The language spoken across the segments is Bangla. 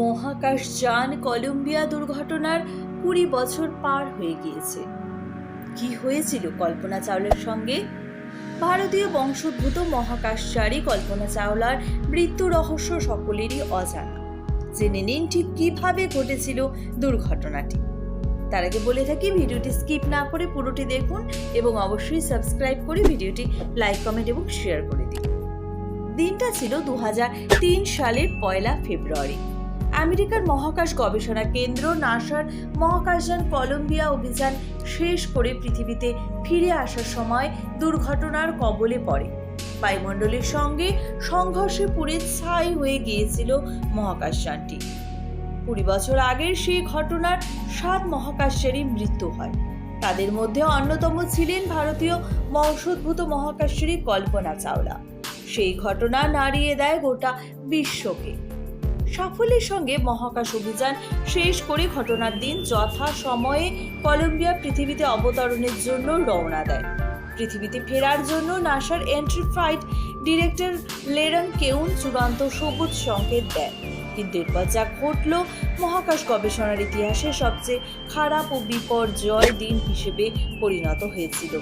মহাকাশযান কলম্বিয়া দুর্ঘটনার কুড়ি বছর পার হয়ে গিয়েছে। কি হয়েছিল কল্পনা চাওলার সঙ্গে? ভারতীয় বংশোদ্ভূত মহাকাশচারী কল্পনা চাওলার মৃত্যু রহস্য সকলেরই অজানা। জেনে নিন ঠিক কীভাবে ঘটেছিল দুর্ঘটনাটি। তার আগে বলে থাকি, ভিডিওটি স্কিপ না করে পুরোটি দেখুন এবং অবশ্যই সাবস্ক্রাইব করে ভিডিওটি লাইক, কমেন্ট এবং শেয়ার করে দিন। দিনটা ছিল দু হাজার তিন সালের পয়লা ফেব্রুয়ারি। আমেরিকার মহাকাশ গবেষণা কেন্দ্র নাসার মহাকাশযান কলম্বিয়া অভিযান শেষ করে পৃথিবীতে ফিরে আসার সময় দুর্ঘটনার কবলে পড়ে। বায়ুমণ্ডলের সঙ্গে সংঘর্ষে পুড়ে ছাই হয়ে গিয়েছিল মহাকাশযানটি। কুড়ি বছর আগের সেই ঘটনার সাত মহাকাশচারীর মৃত্যু হয়। তাদের মধ্যে অন্যতম ছিলেন ভারতীয় বংশোদ্ভূত মহাকাশচারী কল্পনা চাওলা। সেই ঘটনা নাড়িয়ে দেয় গোটা বিশ্বকে। সাফল্যের সঙ্গে মহাকাশ অভিযান শেষ করে ঘটনার দিন যথা সময়ে কলম্বিয়া পৃথিবীতে অবতরণের জন্য রওনা দেয়। পৃথিবীতে ফেরার জন্য নাসার entry flight director Leroy Cain চূড়ান্ত সবুজ সংকেত দেয়। কিন্তু এরপর যা ঘটল, মহাকাশ গবেষণার ইতিহাসে সবচেয়ে খারাপ ও বিপর্যয় দিন হিসেবে পরিণত হয়েছিল।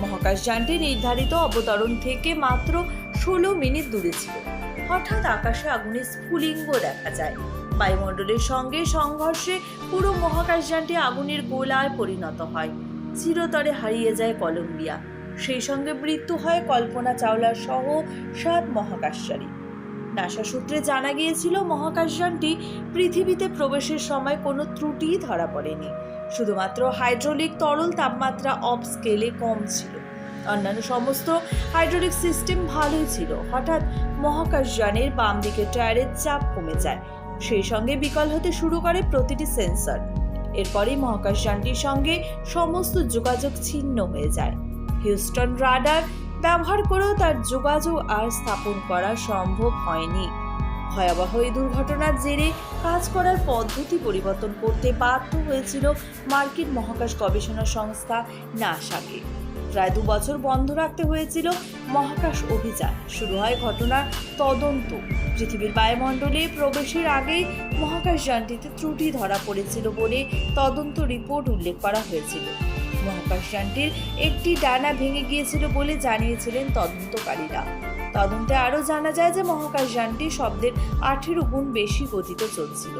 মহাকাশযানটি নির্ধারিত অবতরণ থেকে মাত্র ষোলো মিনিট দূরে ছিল। হঠাৎ আকাশে আগুনের স্ফুলিঙ্গ দেখা যায়। বায়ুমণ্ডলের সঙ্গে সংঘর্ষে পুরো মহাকাশযানটি আগুনের গোলায় পরিণত হয়। চিরতরে হারিয়ে যায় কলম্বিয়া। সেই সঙ্গে মৃত্যু হয় কল্পনা চাওলার সহ সাত মহাকাশচারী। নাসা সূত্রে জানা গিয়েছিল মহাকাশযানটি পৃথিবীতে প্রবেশের সময় কোনো ত্রুটি ধরা পড়েনি। শুধুমাত্র হাইড্রোলিক তরল তাপমাত্রা অফ স্কেলে কম ছিল। অন্যান্য সমস্ত হাইড্রোলিক সিস্টেম ভালোই ছিল। হঠাৎ মহাকাশযানের বাম দিকের টায়ারের চাপ কমে যায়। সেই সঙ্গে বিকল হতে শুরু করে প্রতিটি সেন্সর। এরপরই মহাকাশযানটির সঙ্গে সমস্ত যোগাযোগ ছিন্ন হয়ে যায়। হিউস্টন রাডার ব্যবহার করেও তার যোগাযোগ আর স্থাপন করা সম্ভব হয়নি। ভয়াবহ এই দুর্ঘটনার জেরে কাজ করার পদ্ধতি পরিবর্তন করতে বাধ্য হয়েছিল মার্কিন মহাকাশ গবেষণা সংস্থা নাসাকে। প্রায় দু বছর বন্ধ রাখতে হয়েছিল মহাকাশ অভিযান। শুরু হয় ঘটনার তদন্ত। পৃথিবীর বায়ুমণ্ডলে প্রবেশের আগে মহাকাশযানটিতে ত্রুটি ধরা পড়েছিল বলে তদন্ত রিপোর্ট উল্লেখ করা হয়েছিল। মহাকাশযানটির একটি ডানা ভেঙে গিয়েছিল বলে জানিয়েছিলেন তদন্তকারীরা। তদন্তে আরও জানা যায় যে মহাকাশযানটি শব্দের আঠেরো গুণ বেশি গতিতে চলছিল।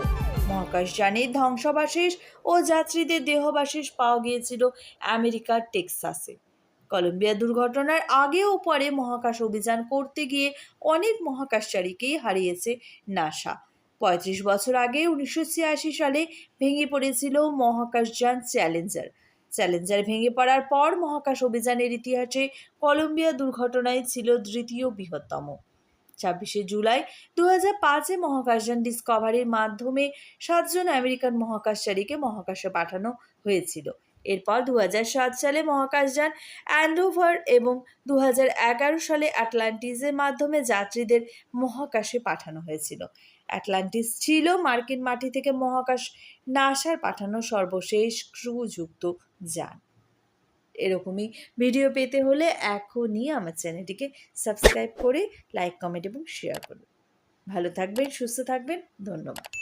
মহাকাশযানের ধ্বংসাবশেষ ও যাত্রীদের দেহবাশেষ পাওয়া গিয়েছিল আমেরিকার টেক্সাসে। কলম্বিয়া দুর্ঘটনার আগে ও পরে মহাকাশ অভিযান করতে গিয়ে অনেক মহাকাশচারীকেই হারিয়েছে নাসা। পঁয়ত্রিশ বছর আগে উনিশশো ছিয়াশি সালে ভেঙে পড়েছিল মহাকাশযান চ্যালেঞ্জার। চ্যালেঞ্জার ভেঙে পড়ার পর মহাকাশ অভিযানের ইতিহাসে কলম্বিয়া দুর্ঘটনায় ছিল দ্বিতীয় বৃহত্তম। ছাব্বিশে জুলাই দু হাজার পাঁচে মহাকাশযান ডিসকভারির মাধ্যমে সাতজন আমেরিকান মহাকাশচারীকে মহাকাশে পাঠানো হয়েছিল। এরপর দু সালে মহাকাশযান অ্যান্ডোভার এবং দু সালে অ্যাটলান্টিসের মাধ্যমে যাত্রীদের মহাকাশে পাঠানো হয়েছিল। অ্যাটলান্টিস ছিল মার্কিন মাটি থেকে মহাকাশ নাসার পাঠানো সর্বশেষ ক্রুযুক্ত যান। এরকমই ভিডিও পেতে হলে এখনই আমার চ্যানেলটিকে সাবস্ক্রাইব করে, লাইক, কমেন্ট এবং শেয়ার করুন। ভালো থাকবেন, সুস্থ থাকবেন, ধন্যবাদ।